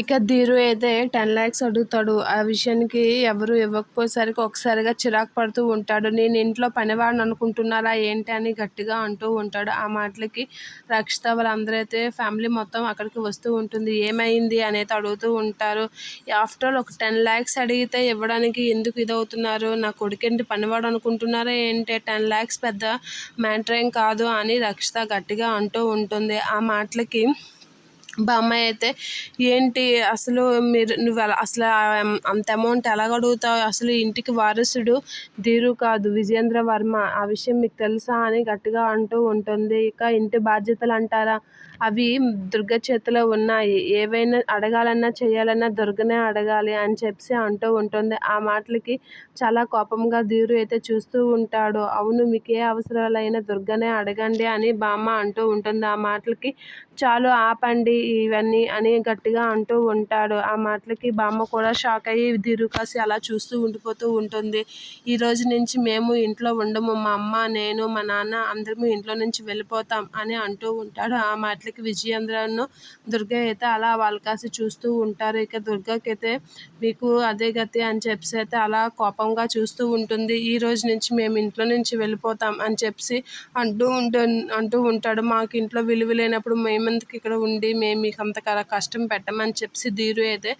ఇక ధీరు అయితే టెన్ ల్యాక్స్ అడుగుతాడు. ఆ విషయానికి ఎవరు ఇవ్వకపోయేసరికి ఒకసారిగా చిరాకు పడుతూ ఉంటాడు. నేను ఇంట్లో పనివాడిని అనుకుంటున్నారా ఏంటి అని గట్టిగా అంటూ ఉంటాడు. ఆ మాటలకి రక్షిత వాళ్ళందరూ అయితే ఫ్యామిలీ మొత్తం అక్కడికి వస్తూ ఉంటుంది. ఏమైంది అనేది అడుగుతూ ఉంటారు. ఆఫ్టర్ ఆల్ ఒక టెన్ ల్యాక్స్ అడిగితే ఇవ్వడానికి ఎందుకు ఇదవుతున్నారు? నా కొడుకేంటి పనివాడు అనుకుంటున్నారా ఏంటి? టెన్ ల్యాక్స్ పెద్ద మ్యాటర్ ఏం కాదు అని రక్షిత గట్టిగా అంటూ ఉంటుంది. ఆ మాటలకి బామ్మాయి అయితే ఏంటి అసలు మీరు నువ్వు అసలు అంత అమౌంట్ ఎలాగ అడుగుతావు? అసలు ఇంటికి వారసుడు ధీరు కాదు విజేంద్ర వర్మ. ఆ విషయం మీకు తెలుసా? అని గట్టిగా అంటూ ఉంటుంది. ఇక ఇంటి బాధ్యతలు అంటారా? అవి దుర్గ చేతిలో ఉన్నాయి. ఏవైనా అడగాలన్నా చేయాలన్నా దుర్గనే అడగాలి అని చెప్పి అంటూ ఉంటుంది. ఆ మాటలకి చాలా కోపంగా ధీరు అయితే చూస్తూ ఉంటాడు. అవును మీకు ఏ అవసరాలైనా దుర్గనే అడగండి అని బామ్మ అంటూ ఉంటుంది. ఆ మాటలకి చాలు ఆపండి ఇవన్నీ అని గట్టిగా అంటూ ఉంటాడు. ఆ మాటలకి బామ్మ కూడా షాక్ అయ్యి దిరుకాసి కాసి అలా చూస్తూ ఉండిపోతూ ఉంటుంది. ఈ రోజు నుంచి మేము ఇంట్లో ఉండము. మా అమ్మ నేను మా నాన్న అందరము ఇంట్లో నుంచి వెళ్ళిపోతాం అని అంటూ ఉంటాడు. ఆ మాటలకి విజయేంద్రను దుర్గ అయితే అలా వాళ్ళ కాసి చూస్తూ ఉంటారు. ఇక దుర్గకైతే మీకు అదే గతి అని చెప్పి అయితే అలా కోపంగా చూస్తూ ఉంటుంది. ఈ రోజు నుంచి మేము ఇంట్లో నుంచి వెళ్ళిపోతాం అని చెప్పి అంటూ ఉంటు అంటూ ఉంటాడు. మాకు ఇంట్లో విలువ లేనప్పుడు మేమెందుకు ఇక్కడ ఉండి మేము మీకు అంత కష్టం పెట్టమని చెప్పి ధీరు అయితే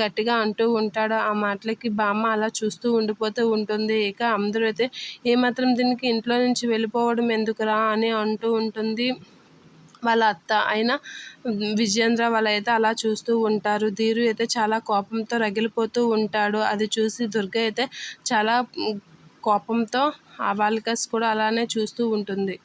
గట్టిగా అంటూ ఉంటాడు. ఆ మాటలకి బామ్మ అలా చూస్తూ ఉండిపోతూ ఉంటుంది. ఇక అందరూ అయితే ఏమాత్రం దీనికి ఇంట్లో నుంచి వెళ్ళిపోవడం ఎందుకురా అని అంటూ ఉంటుంది. వాళ్ళ అత్త అయినా విజయేంద్ర వాళ్ళైతే అలా చూస్తూ ఉంటారు. ధీరు అయితే చాలా కోపంతో రగిలిపోతూ ఉంటాడు. అది చూసి దుర్గ అయితే చాలా కోపంతో ఆ బాలికస్ కూడా అలానే చూస్తూ ఉంటుంది.